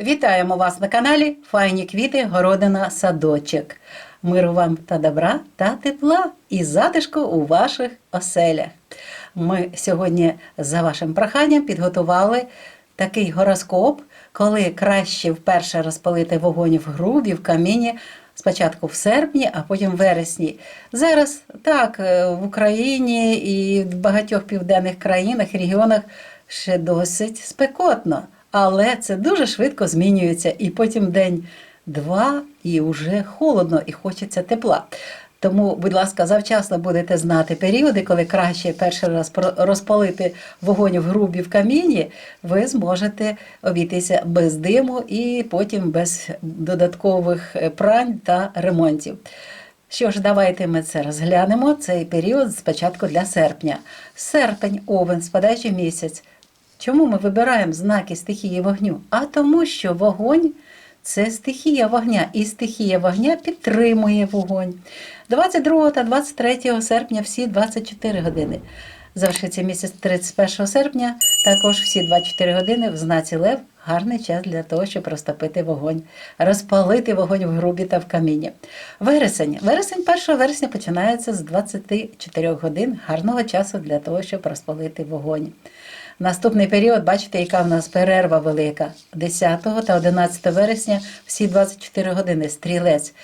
Вітаємо вас на каналі Файні квіти, городина, садочок. Миру вам та добра та тепла і затишку у ваших оселях. Ми сьогодні за вашим проханням підготували такий гороскоп, коли краще вперше розпалити вогонь в грубі, в каміні. Спочатку в серпні, а потім в вересні. Зараз так, е, в Україні і в багатьох південних країнах, регіонах ще досить спекотно. Але це дуже швидко змінюється, і потім день-два, і вже холодно, і хочеться тепла. Тому, будь ласка, завчасно будете знати періоди, коли краще перший раз розпалити вогонь в грубі в каміні, ви зможете обійтися без диму і потім без додаткових е, прань та ремонтів. Що ж, давайте ми це розглянемо. Цей період спочатку для серпня. Серпень, овен, спадаючий місяць. Чому ми вибираємо знаки стихії вогню? А тому, що вогонь це стихія вогня, і стихія вогня підтримує вогонь. 22 та 23 серпня всі 24 години. Завершиться місяць 31 серпня, також всі 24 години в знаці Лев гарний час для того, щоб розтопити вогонь, розпалити вогонь в грубі та в каміні. Вересень. Вересень 1 вересня починається з 24 годин гарного часу для того, щоб розпалити вогонь. Наступний період, бачите, яка в нас перерва велика. 10 та 11 вересня всі 24 години стрілець.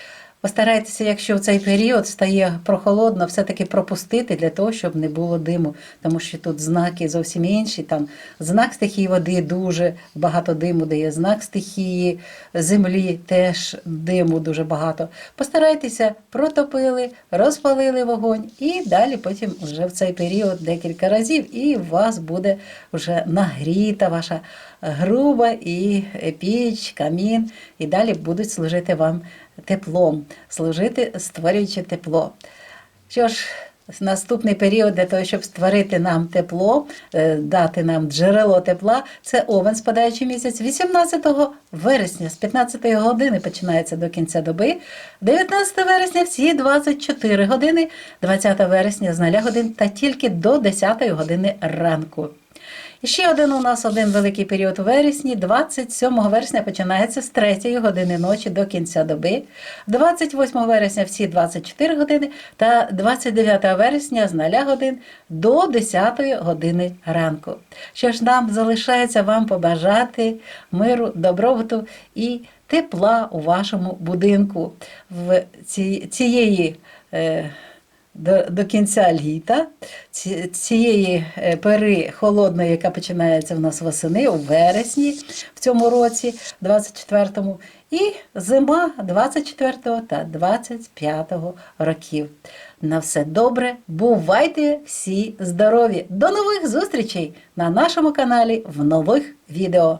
Постарайтеся, якщо в цей період стає прохолодно, все-таки пропустити для того, щоб не було диму, тому що тут знаки зовсім інші. Там знак стихії води дуже багато диму дає, знак стихії землі теж диму дуже багато. Постарайтеся, протопили, розпалили вогонь і далі потім вже в цей період декілька разів, і у вас буде вже нагріта ваша груба і піч, камін, і далі будуть служити вам теплом, служити, створюючи тепло. Що ж, наступний період для того, щоб створити нам тепло, е, дати нам джерело тепла, це овен, спадаючий місяць, 18 вересня з 15 години починається до кінця доби, 19 вересня всі 24 години, 20 вересня з 0 годин та тільки до 10 години ранку. І ще один у нас один великий період у вересні. 27 вересня починається з 3 години ночі до кінця доби. 28 вересня всі 24 години та 29 вересня з 0 годин до 10 години ранку. Що ж нам залишається вам побажати миру, добробуту і тепла у вашому будинку в ці, цієї. Е, до, до кінця літа, цієї е, пори холодної, яка починається в нас восени, у вересні в цьому році, 24-му, і зима 24-го та 25-го років. На все добре, бувайте всі здорові! До нових зустрічей на нашому каналі в нових відео.